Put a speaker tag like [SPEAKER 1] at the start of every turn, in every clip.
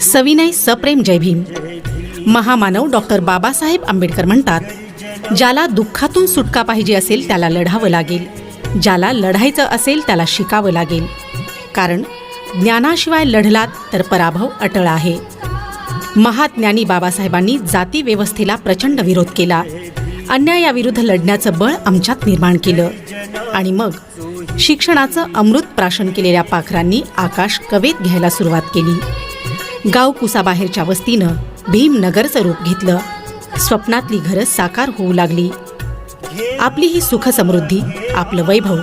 [SPEAKER 1] सविनय सप्रेम जय भीम. महामानव डॉक्टर बाबासाहेब आंबेडकर म्हणतात ज्याला दुःखातून सुटका पाहिजे असेल त्याला लढावं लागेल. ज्याला लढायचं असेल त्याला शिकावं लागेल. कारण ज्ञानाशिवाय लढलात तर पराभव अटळ आहे. महाज्ञानी बाबासाहेबांनी जाती व्यवस्थेला प्रचंड विरोध केला. अन्यायाविरुद्ध लढण्याचं बळ आमच्यात निर्माण केलं. आणि मग शिक्षणाचं अमृत प्राशन केलेल्या पाखरांनी आकाश कवेत घ्यायला सुरुवात केली. गाव कुसाबाहेरच्या वस्तीनं भीमनगरचं रूप घेतलं. स्वप्नातली घरं साकार होऊ लागली. आपली ही सुखसमृद्धी आपलं वैभव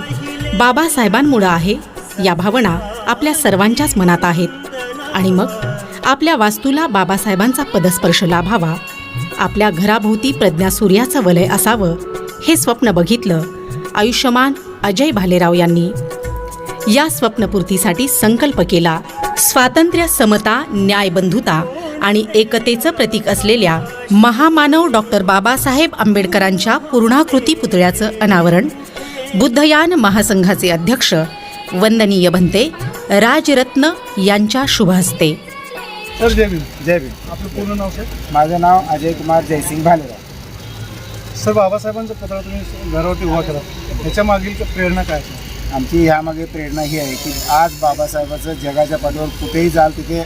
[SPEAKER 1] बाबासाहेबांमुळं आहे या भावना आपल्या सर्वांच्याच मनात आहेत. आणि मग आपल्या वास्तूला बाबासाहेबांचा पदस्पर्श लाभावा आपल्या घराभोवती प्रज्ञा सूर्याचं वलय असावं हे स्वप्न बघितलं आयुष्यमान अजय भालेराव यांनी या स्वप्नपूर्तीसाठी संकल्प केला. स्वातंत्र्य समता न्यायबंधुता आणि एकतेचं प्रतीक असलेल्या महामानव डॉक्टर बाबासाहेब आंबेडकरांच्या पूर्णाकृती पुतळ्याचं अनावरण बुद्धयान महासंघाचे अध्यक्ष वंदनीय भंते राजरत्न यांच्या शुभ हस्ते
[SPEAKER 2] सर जय भीम.
[SPEAKER 3] जय भीम.
[SPEAKER 2] आपलं पूर्ण नाव सर?
[SPEAKER 3] माझं नाव अजय कुमार जयसिंग भालेराव.
[SPEAKER 2] सर बाबासाहेबांचा पुतळा तुम्ही घरावरती उभा केला ह्याच्या मागील प्रेरणा काय आहे?
[SPEAKER 3] आमची ह्यामागे प्रेरणा ही आहे की आज बाबासाहेबाचं जगाच्या पाठीवर कुठेही जाल तिथे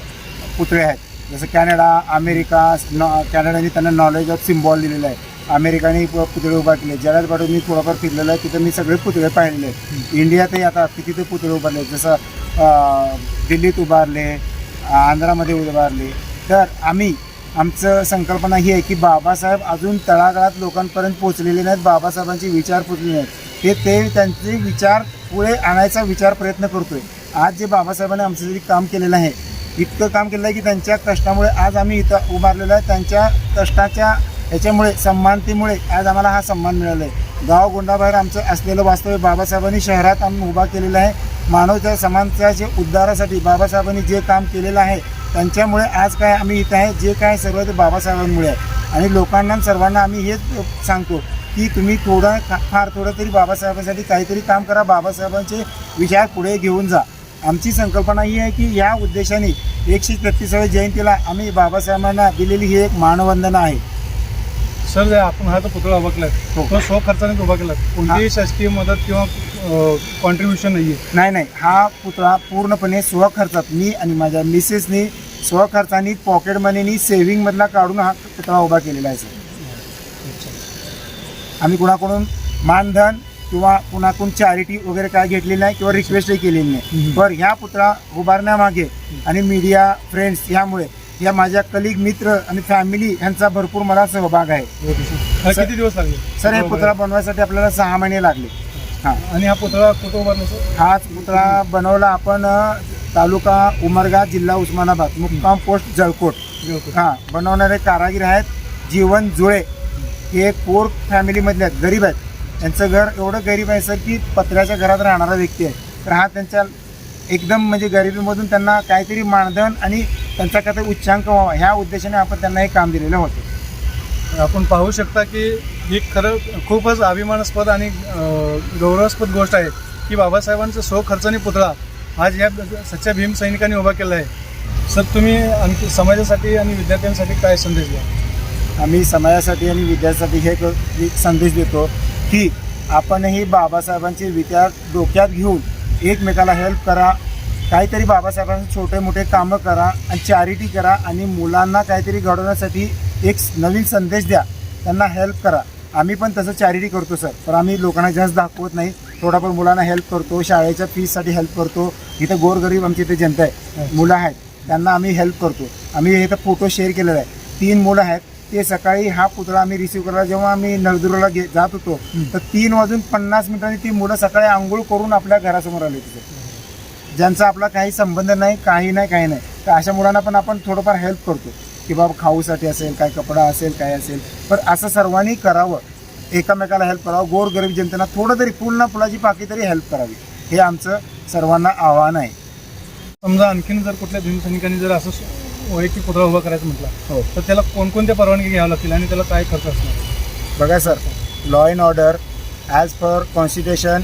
[SPEAKER 3] पुतळे आहेत. जसं कॅनडा अमेरिका नॉ कॅनडाने त्यांना नॉलेज ऑफ सिम्बॉल दिलेलं आहे. अमेरिकाने पुतळे उभा केले. जगाच्या पाठवून मी थोडंफार फिरलेलं आहे तिथं मी सगळे पुतळे पाहिलेले आहेत. इंडियातही आता किती पुतळे उभारले जसं दिल्लीत उभारले आंध्रामध्ये उभारले. तर आम्ही आमचं संकल्पना ही आहे की बाबासाहेब अजून तळागाळात लोकांपर्यंत पोचलेले नाहीत बाबासाहेबांचे विचार पोचलेले नाहीत. हे ते त्यांचे विचार पुढे आणायचा विचार प्रयत्न करतोय. आज जे बाबासाहेबांनी आमच्यासाठी काम केलेलं आहे इतकं काम केलं आहे की त्यांच्या कष्टामुळे आज आम्ही इथं उभारलेलो आहे. त्यांच्या कष्टाच्या ह्याच्यामुळे सम्मानतेमुळे आज आम्हाला हा सन्मान मिळाला आहे गाव गोंडाबाहेर आमचं असलेलं वास्तव्य बाबासाहेबांनी शहरात आम्ही उभा केलेलं आहे. मानवच्या समानतेच्या उद्धारासाठी बाबासाहेबांनी जे काम केलेलं आहे त्यांच्यामुळे आज काय आम्ही इथं आहे जे काय सर्व ते बाबासाहेबांमुळे आहे. आणि लोकांना सर्वांना आम्ही हेच सांगतो की तुम्ही थोडं फार थोडं तरी बाबासाहेबांसाठी काहीतरी काम करा बाबासाहेबांचे विचार पुढे घेऊन जा. आमची संकल्पना ही आहे की या उद्देशाने एकशे तेहतीसाव्या जयंतीला आम्ही बाबासाहेबांना दिलेली ही एक मानवंदना आहे.
[SPEAKER 2] सर जे आपण हा जो पुतळा उभा केला
[SPEAKER 3] हो.
[SPEAKER 2] तो स्व खर्चाने उभा केला कोणतीही शासकीय मदत किंवा कॉन्ट्रीब्युशन नाही आहे
[SPEAKER 3] नाही नाही. हा पुतळा पूर्णपणे स्वखर्चात मी आणि माझ्या मिसेसनी स्वखर्चानी पॉकेट मनीनी सेव्हिंगमधला काढून हा पुतळा उभा केलेला आहे सर. आम्ही कुणाकडून मानधन किंवा कुणाकडून चॅरिटी वगैरे काय घेतलेली नाही किंवा रिक्वेस्टही केलेली नाही. पण ह्या पुतळा उभारण्यामागे आणि मीडिया फ्रेंड्स ह्यामुळे या माझ्या कलिग मित्र आणि फॅमिली ह्यांचा भरपूर मला सहभाग आहे.
[SPEAKER 2] हा किती दिवस लागले?
[SPEAKER 3] सर हे पुतळा बनवायसाठी आपल्याला सहा महिने लागले. हां.
[SPEAKER 2] आणि हा पुतळा कुठं उभारला सर?
[SPEAKER 3] हाच पुतळा बनवला आपण अ, तालुका उमरगा जिल्हा उस्मानाबाद मुक्काम पोस्ट जळकोट. हां. बनवणारे कारागीर आहेत जीवन जुळे. हे पोर फॅमिलीमधले आहेत गरीब आहेत. त्यांचं घर एवढं गरीब आहे सर की पत्र्याच्या घरात राहणारा व्यक्ती आहे. तर हा त्यांच्या एकदम म्हणजे गरिबीमधून त्यांना काहीतरी मानधन आणि त्यांचा काहीतरी उच्चांक व्हावा ह्या उद्देशाने आपण त्यांना हे काम दिलेलं होतं.
[SPEAKER 2] आपण पाहू शकता की ही खरं खूपच अभिमानास्पद आणि गौरवास्पद गोष्ट आहे की बाबासाहेबांचा स्व खर्चाने पुतळा आज या सच्च्या भीम सैनिकांनी उभा केला आहे. सर तुम्ही आणखी समाजासाठी आणि विद्यार्थ्यांसाठी काय संदेश द्या
[SPEAKER 3] आम्ही समाजासाठी आणि विद्यार्थ्यांसाठी हे संदेश देतो की आपणही बाबासाहेबांचे विचार डोक्यात घेऊन एकमेकाला हेल्प करा काहीतरी बाबासाहेबांचे छोटे मोठे कामं करा आणि चॅरिटी करा आणि मुलांना काहीतरी घडवण्यासाठी एक नवीन संदेश द्या. त्यांना हेल्प करा. आम्ही पण तसं चॅरिटी करतो सर पण आम्ही लोकांना जास्त दाखवत नाही. थोडाफार मुलांना हेल्प करतो. शाळेच्या फीससाठी हेल्प करतो. इथं गोरगरीब आमची इथे जनता आहे. मुलं आहेत. त्यांना आम्ही हेल्प करतो. आम्ही इथं फोटो शेअर केलेला आहे. तीन मुलं आहेत. ते सकाळी हा पुतळा आम्ही रिसीव्ह करायला जेव्हा आम्ही नळदुर्गला गे जात होतो तर तीन वाजून पन्नास मिनिटांनी ती मुलं सकाळी आंघोळ करून आपल्या घरासमोर आली तिथे ज्यांचा आपला काही संबंध नाही काही नाही काही नाही. तर अशा मुलांना पण आपण थोडंफार हेल्प करतो की बाबा खाऊसाठी असेल काय कपडा असेल काय असेल. पण असं सर्वांनी करावं. एकामेकाला हेल्प करावं. गोरगरीब जनतेला थोडं तरी पूर्ण फुलाची पाकी तरी हेल्प करावी. हे आमचं सर्वांना आव्हान आहे.
[SPEAKER 2] समजा आणखीन जर कुठल्या भीम सैनिकांनी जर असं वैयक्तिक पुतळा उभा करायचं म्हटलं
[SPEAKER 3] हो.
[SPEAKER 2] तर त्याला कोणकोणत्या परवानगी घ्याव्या लागतील आणि त्याला काय खर्च असणार?
[SPEAKER 3] बघा sir law and order as per constitution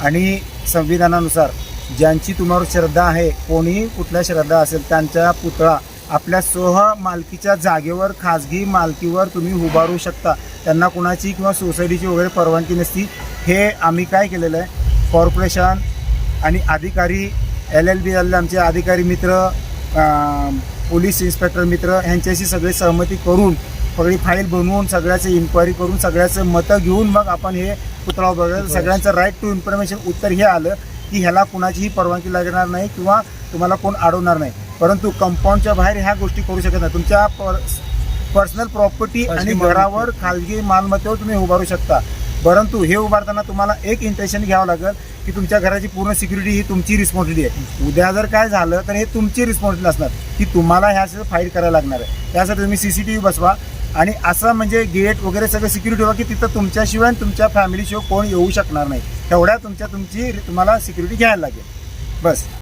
[SPEAKER 3] आणि संविधानानुसार ज्यांची तुम्हावर श्रद्धा आहे कोणीही कुठल्या श्रद्धा असेल त्यांच्या पुतळा आपल्या सोह मालकीच्या जागेवर खाजगी मालकीवर तुम्ही उभारू शकता. त्यांना कुणाची किंवा सोसायटीची वगैरे परवानगी नसती. हे आम्ही काय केलेलं आहे? कॉर्पोरेशन आणि अधिकारी एल एल बी आमचे अधिकारी मित्र पोलीस इन्स्पेक्टर मित्र ह्यांच्याशी सगळे सहमती करून सगळी फाईल बनवून सगळ्याचं इन्क्वायरी करून सगळ्याचं मतं घेऊन मग आपण हे पुतळा बघायचं सगळ्यांचं राईट टू इन्फॉर्मेशन उत्तर हे आलं. की ह्याला कुणाचीही परवानगी लागणार नाही किंवा तुम्हाला कोण अडवणार नाही. परंतु कंपाऊंडच्या बाहेर ह्या गोष्टी करू शकत नाही. तुमच्या पर्सनल प्रॉपर्टी आणि. घरावर खाजगी मालमत्तेवर तुम्ही उभारू शकता. परंतु हे उभारताना तुम्हाला एक इंटेन्शन घ्यावं लागेल की तुमच्या घराची पूर्ण सिक्युरिटी ही तुमची रिस्पॉन्सिबिलिटी आहे. उद्या जर काय झालं तर हे तुमची रिस्पॉन्सिबिलिटी असणार की तुम्हाला ह्याचं फाईट करायला लागणार आहे. त्यासाठी तुम्ही सी सी टी व्ही बसवा. आणि असं म्हणजे गेट वगैरे सगळं सिक्युरिटी व्हा की तिथं तुमच्याशिवाय आणि तुमच्या फॅमिलीशिवाय कोण येऊ शकणार नाही. तेवढ्या तुमच्या तुमची तुम्हाला सिक्युरिटी घ्यायला लागेल. बस.